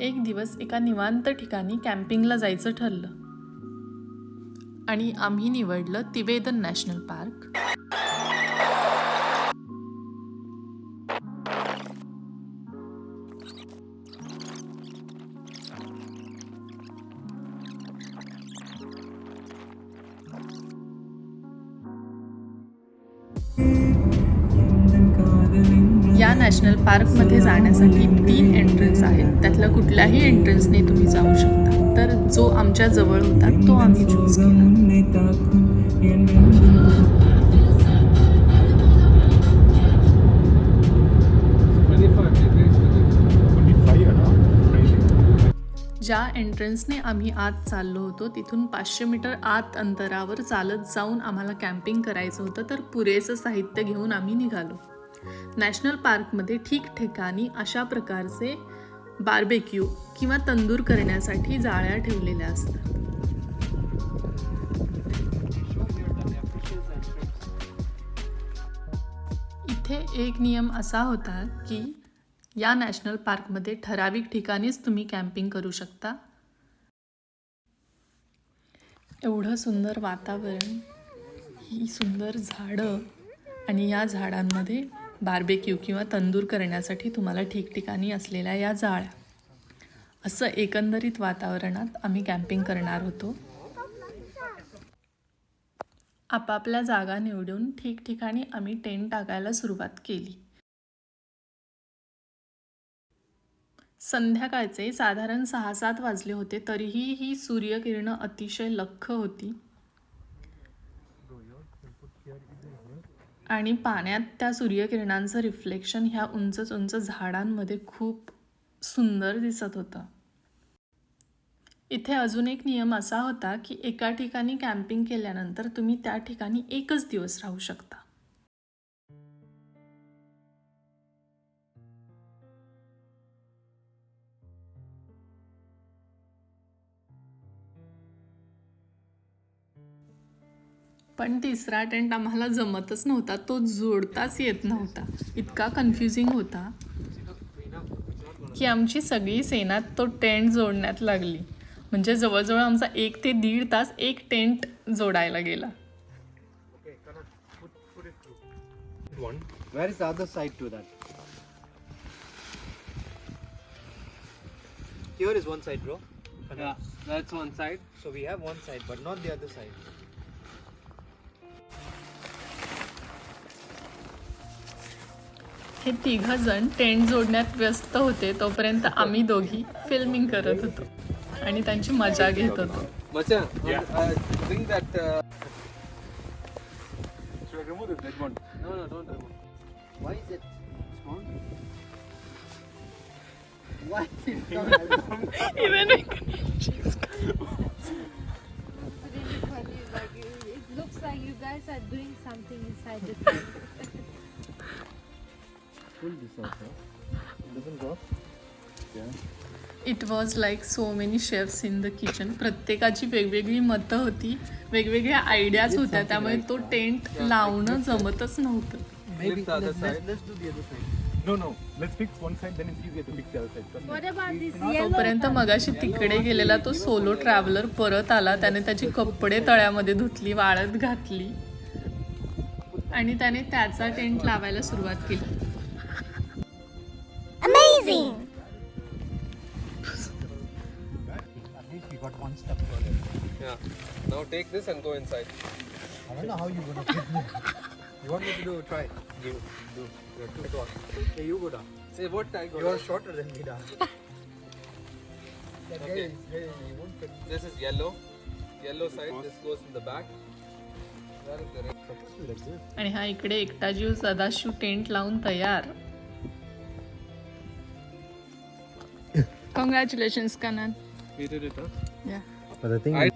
एक दिवस एका निवांत ठिकाणी कॅम्पिंगला जायचं ठरलं. आणि आम्ही निवडलं तिवेदन नॅशनल पार्क. नॅशनल पार्कमध्ये जाण्यासाठी तीन एंट्रन्स आहेत. त्यातल्या कुठल्याही एंट्रन्सने तुम्ही जाऊ शकता. तर जो आमच्या जवळ होता तो आम्ही चूज केला. ज्या एंट्रन्सने आम्ही आत चाललो होतो तिथून पाचशे मीटर आत अंतरावर चालत जाऊन आम्हाला कॅम्पिंग करायचं होतं. तर पुरेसं साहित्य घेऊन आम्ही निघालो. नॅशनल पार्कमध्ये ठिकठिकाणी अशा प्रकारचे बार्बेक्यू किंवा तंदूर करण्यासाठी जाळ्या ठेवलेल्या असतात. इथे एक नियम असा होता की या नॅशनल पार्कमध्ये ठराविक ठिकाणीच तुम्ही कॅम्पिंग करू शकता. एवढं सुंदर वातावरण ही सुंदर झाडं आणि या झाडांमध्ये बार्बेक्यू किंवा तंदूर करण्यासाठी तुम्हाला ठिकठिकाणी असलेल्या या जाळ्या. असं एकंदरीत वातावरणात आम्ही कॅम्पिंग करणार होतो. आपापल्या जागा निवडून ठिकठिकाणी आम्ही टेंट टाकायला सुरुवात केली. संध्याकाळचे साधारण सहा सात वाजले होते तरीही ही सूर्यकिरणं अतिशय लख्ख होती. आणि पाण्यात त्या सूर्यकिरणांचं रिफ्लेक्शन ह्या उंच उंच झाडांमध्ये खूप सुंदर दिसत होतं. इथे अजून एक नियम असा होता की एका ठिकाणी कॅम्पिंग केल्यानंतर तुम्ही त्या ठिकाणी एकच दिवस राहू शकता. पण तिसरा टेंट आम्हाला जमतच नव्हता तो जोडताच येत नव्हता इतका कन्फ्युजिंग होता की आमची सगळी सेनात तो टेंट जोडण्यात लागली म्हणजे जवळजवळ आमचा एक ते दीड तास एक टेंट जोडायला गेला Here is one side bro. Yeah. That's one side. So we have one side but not the other side. हे तिघ जण टेंट जोडण्यात व्यस्त होते. तोपर्यंत आम्ही दोघी फिल्मिंग करत होतो. आणि त्यांची मजा घेत होतो. Looks like you guys are doing something inside. It was like so many chefs in the kitchen प्रत्येकाची वेगवेगळी मतं होती. वेगवेगळ्या आयडियाज होत्या. त्यामुळे तो टेंट लावणं जमतच नव्हतं. तोपर्यंत मगाशी तिकडे गेलेला तो सोलो ट्रॅव्हलर परत आला. त्याने त्याचे कपडे तळ्यामध्ये धुतली वाळत घातली. आणि त्याने त्याचा टेंट लावायला सुरुवात केली. At least we got one step further. Yeah. Now take this and go inside. I don't know how you're gonna fit me. You want me to do? Try. Do, do. You're too short. Hey, you go down. Say what I go. You're shorter than me, down. that guy Okay. is, hey, he won't fit me. This is yellow. Yellow side. This goes in the back. Where is the red? Like this. आणि हा इकडे एकटा जीव Sadashiv tent लावून तयार congratulations कानान We did it, huh? या But the thing I-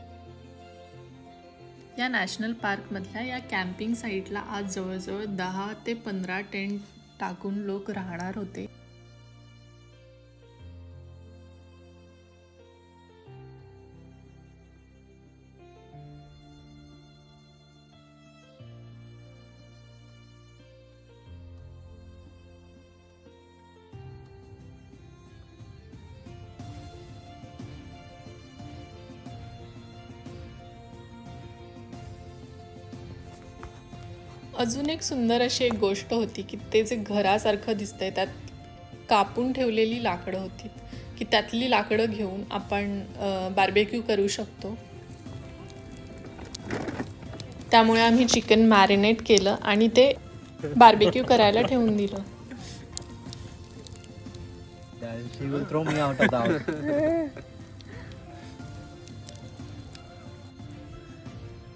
या नॅशनल पार्कमधल्या या कॅम्पिंग साईटला आज जवळजवळ दहा ते पंधरा टेंट टाकून लोक राहणार होते अजून एक सुंदर अशी एक गोष्ट होती की ते जे घरासारखं दिसतंय त्यात कापून ठेवलेली लाकडं होती. की त्यातली लाकडं घेऊन आपण बार्बेक्यू करू शकतो. त्यामुळे आम्ही चिकन मॅरिनेट केलं आणि ते बार्बेक्यू करायला ठेवून दिलं.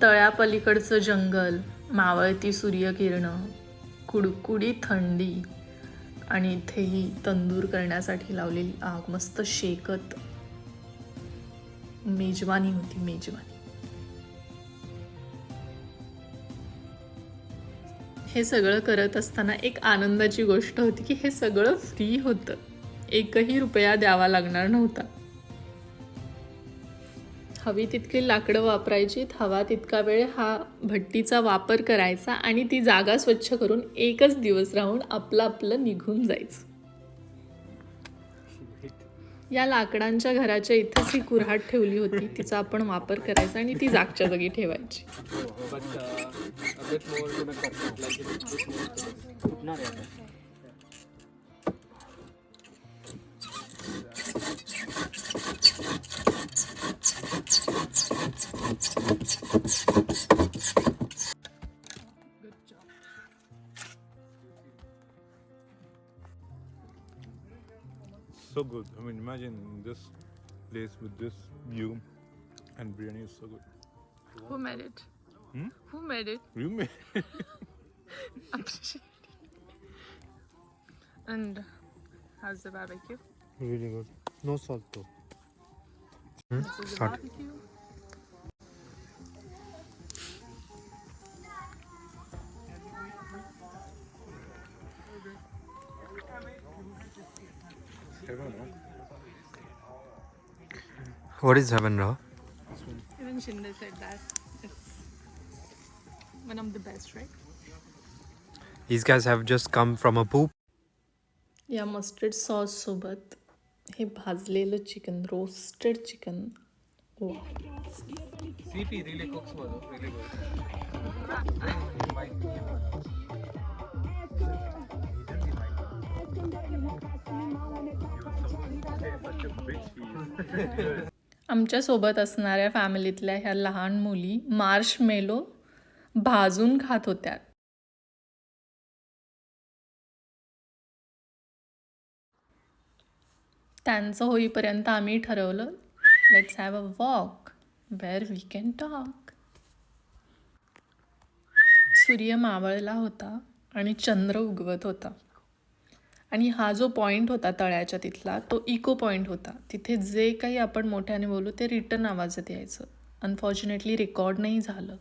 तळ्यापलीकडचं जंगल. मावळती सूर्यकिरणं कुडकुडी थंडी आणि इथेही तंदूर करण्यासाठी लावलेली आग. मस्त शेकत. मेजवानी होती मेजवानी. हे सगळं करत असताना एक आनंदाची गोष्ट होती की हे सगळं फ्री होतं. एकही रुपया द्यावा लागणार नव्हता. हवी तितकी लाकडं वापरायची हवा तितका वेळ हा भट्टीचा वापर करायचा आणि ती जागा स्वच्छ करून एकच दिवस राहून आपलं आपलं निघून जायचं. या लाकडांच्या घराच्या इथंच ही कुऱ्हाड ठेवली होती. तिचा आपण वापर करायचा आणि ती जागच्या जागी ठेवायची. So good. I mean, imagine this place with this view, and biryani is so good. Who made it? Hmm? Who made it? You made Appreciate And how's the barbecue? Really good. No salt though. This is the barbecue. What is heaven, Ra? Even Shinde said that it's one of the best, right? These guys have just come from a poop. या mustard sauce सोबत हे भाजलेलं chicken roasted chicken वा CP really cooks well, आमच्यासोबत असणाऱ्या फॅमिलीतल्या ह्या लहान मुली Marsh मेलो भाजून खात होत्या. त्यांचं होईपर्यंत आम्ही ठरवलं let's have a walk where we can talk सूर्य मावळला होता आणि चंद्र उगवत होता. आणि हा जो पॉईंट होता तळ्याच्या तिथला तो इको पॉईंट होता. तिथे जे काही आपण मोठ्याने बोलू ते रिटर्न आवाजात यायचं. अनफॉर्च्युनेटली रेकॉर्ड नाही झालं.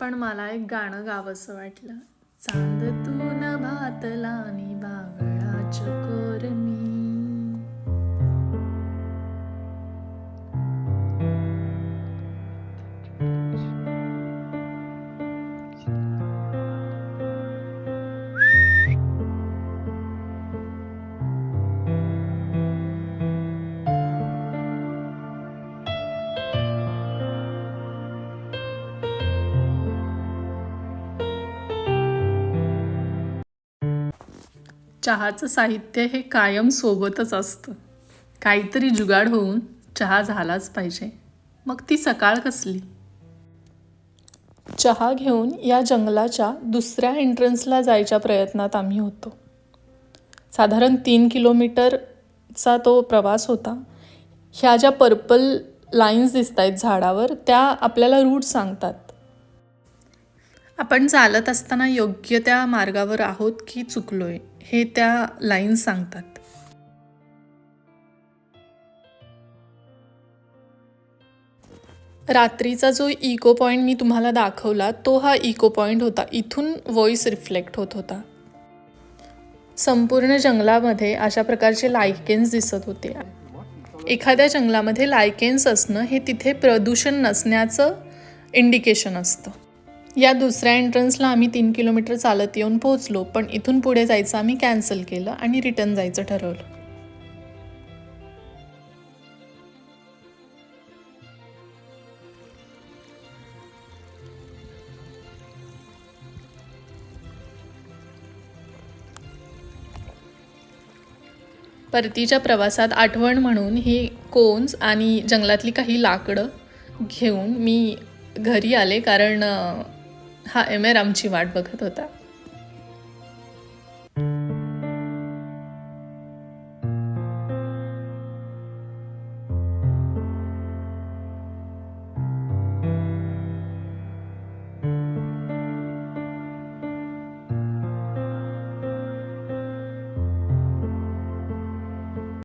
पण मला एक गाणं गावंसं वाटलं. चांद तून भातला आणि बांगळा चकोर मी चहाचं साहित्य हे कायम सोबतच असतं. काहीतरी जुगाड होऊन चहा झालाच पाहिजे. मग ती सकाळ कसली? चहा घेऊन या जंगलाच्या दुसऱ्या एंट्रन्सला जायच्या प्रयत्नात आम्ही होतो. साधारण तीन किलोमीटरचा तो प्रवास होता. ह्या ज्या पर्पल लाईन्स दिसत आहेत झाडावर त्या आपल्याला रूट सांगतात. आपण चालत असताना योग्य त्या मार्गावर आहोत की चुकलोय हे त्या लाईन्स सांगतात. रात्रीचा जो इको पॉईंट मी तुम्हाला दाखवला तो हा इको पॉईंट होता. इथून व्हॉइस रिफ्लेक्ट होत होता. संपूर्ण जंगलामध्ये अशा प्रकारचे लायकेन्स दिसत होते. एखाद्या जंगलामध्ये लायकेन्स असणं हे तिथे प्रदूषण नसण्याचं इंडिकेशन असतं. या दुसऱ्या एंट्रन्सला आम्ही तीन किलोमीटर चालत येऊन पोहोचलो पण इथून पुढे जायचं आम्ही कॅन्सल केलं आणि रिटर्न जायचं ठरवलं. परतीच्या प्रवासात आठवण म्हणून ही कोन्स आणि जंगलातली काही लाकडं घेऊन मी घरी आले कारण हा एम आमची वाट बघत होता.